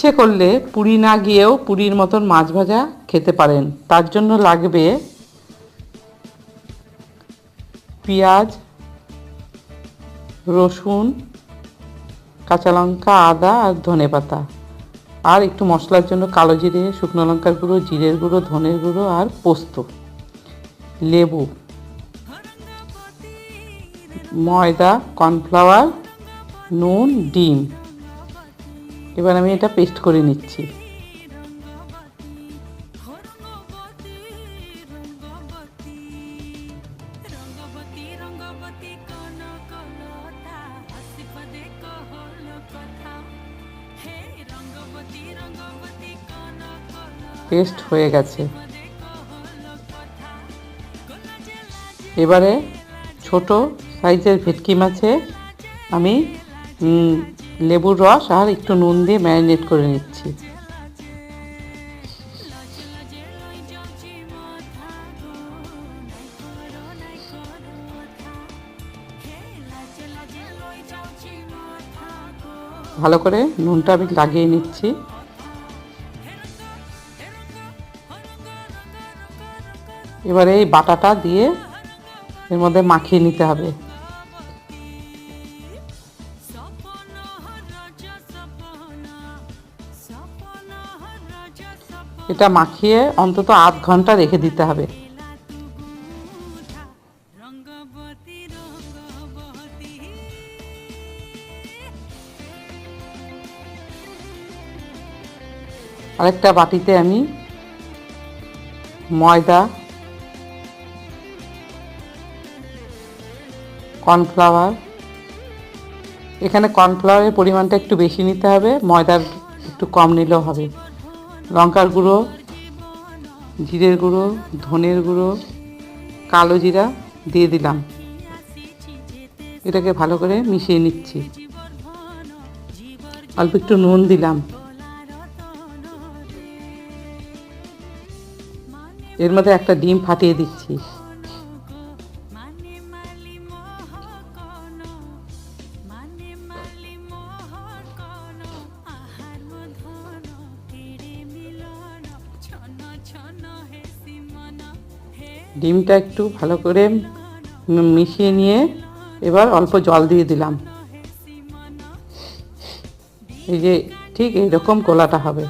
ইচ্ছে করলে পুরি না গিয়েও পুরীর মতন মাছ ভাজা খেতে পারেন। তার জন্য লাগবে পেঁয়াজ, রসুন, কাঁচা লঙ্কা, আদা আর ধনে পাতা। আর একটু মশলার জন্য কালো জিরে, শুকনো লঙ্কার গুঁড়ো, জিরের গুঁড়ো, ধনের গুঁড়ো আর পোস্ত। লেবু, ময়দা, কর্নফ্লাওয়ার, নুন, ডিম। এবার আমি এটা পেস্ট করে নিচ্ছি। পেস্ট হয়ে গেছে। এবারে ছোট সাইজের ভেটকি মাছে আমি লেবুর রস আর একটু নুন দিয়ে ম্যারিনেট করে নিচ্ছি। ভালো করে নুনটা আমি লাগিয়ে নিচ্ছি। এবারে এই বাটাটা দিয়ে এর মধ্যে মাখিয়ে নিতে হবে। এটা মাখিয়ে অন্তত আধ ঘণ্টা রেখে দিতে হবে। আরেকটা বাটিতে আমি ময়দা, কর্নফ্লাওয়ার। এখানে কর্নফ্লাওয়ারের পরিমাণটা একটু বেশি নিতে হবে, ময়দার একটু কম নিলেও হবে। লঙ্কার গুঁড়ো, জিরের গুঁড়ো, ধনের গুঁড়ো, কালো জিরা দিয়ে দিলাম। এটাকে ভালো করে মিশিয়ে নিচ্ছি। অল্প একটু নুন দিলাম। এর মধ্যে একটা ডিম ফাটিয়ে দিচ্ছি। ডিমটা একটু ভালো করে মিশিয়ে নিয়ে এবার অল্প জল দিয়ে দিলাম। এই যে ঠিক এইরকম গোলাটা হবে।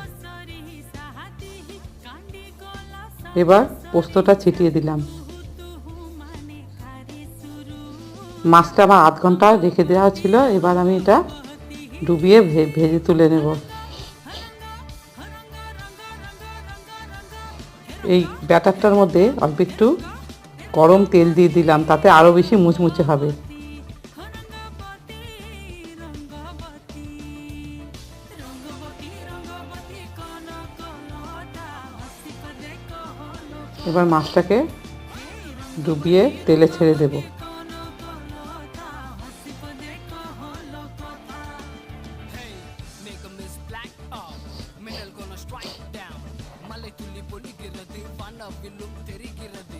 এবার পোস্তটা ছিটিয়ে দিলাম। মাছটা আমার আধ ঘণ্টা রেখে দেওয়া ছিল, এবার আমি এটা ডুবিয়ে ভেজে তুলে নেব। এই ব্যাটারটার মধ্যে অল্প একটু গরম তেল দিয়ে দিলাম, তাতে আরও বেশি মুচমুচে হবে। এবার মাছটাকে ডুবিয়ে তেলে ছেড়ে দেব। வானவிலும் தெரிகிறது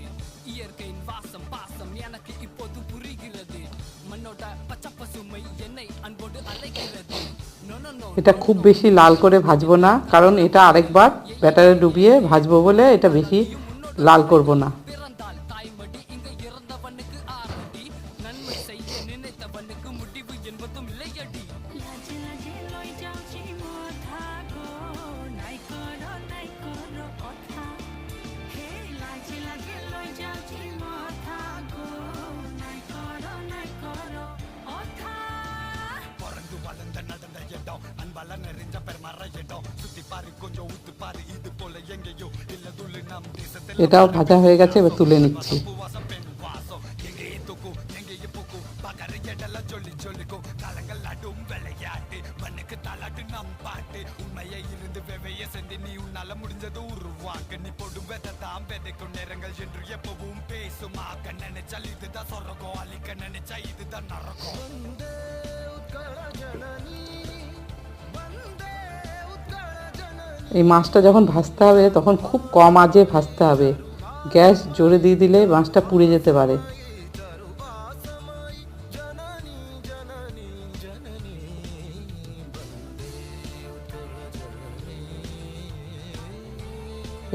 இயற்கையின் வாசம் பாசம் எனக்கு இப்போது புரிகிறது மண்ணோட பச்சை பசுமை என்னை அன்போடு அழைக்கிறது No, no, no. এটা খুব বেশি লাল করে ভাজবো না কারণ এটা আরেকবার ব্যাটারে ডুবিয়ে ভাজবো বলে এটা বেশি লাল করব না এটাও ভাজা হয়ে গেছে এবার তুলে নিচ্ছি நினைச்சா இதுதான் சொரகம் அழிக்க நினைச்சா இதுதான் நரகம். এই মাছটা যখন ভাজতে হবে, তখন খুব কম আজে ভাজতে হবে। গ্যাস জোরে দিয়ে দিলে মাছটা পুড়ে যেতে পারে।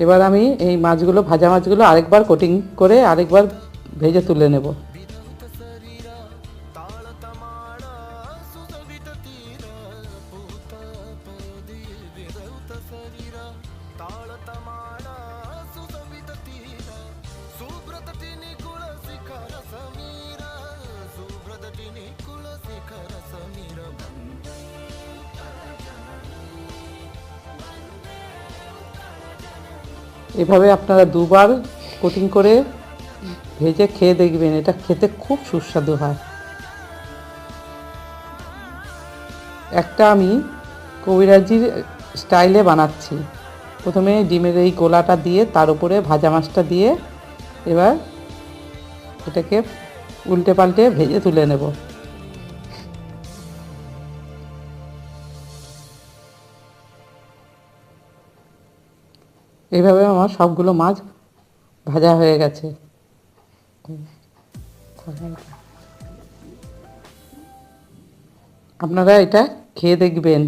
এবার আমি এই মাছগুলো, ভাজা মাছগুলো আরেকবার কোটিং করে আরেকবার ভেজে তুলে নেব। এভাবে আপনারা দুবার কোটিং করে ভেজে খেয়ে দেখবেন, এটা খেতে খুব সুস্বাদু হয়। একটা আমি কবিরাজির স্টাইলে বানাচ্ছি। প্রথমে ডিমের এই গোলাটা দিয়ে, তার উপরে ভাজা মাছটা দিয়ে এবার এটাকে উল্টে পাল্টে ভেজে তুলে নেব। এইভাবে আমার সবগুলো মাছ ভাজা হয়ে গেছে। আপনারা এটা খেয়ে দেখবেন।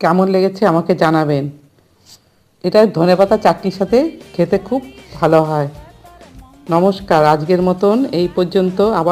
কেমন লেগেছে আমাকে জানাবেন। এটা ধনেপাতা চাটনির সাথে খেতে খুব ভালো হয়। নমস্কার, আজকের মতন এই পর্যন্ত আবার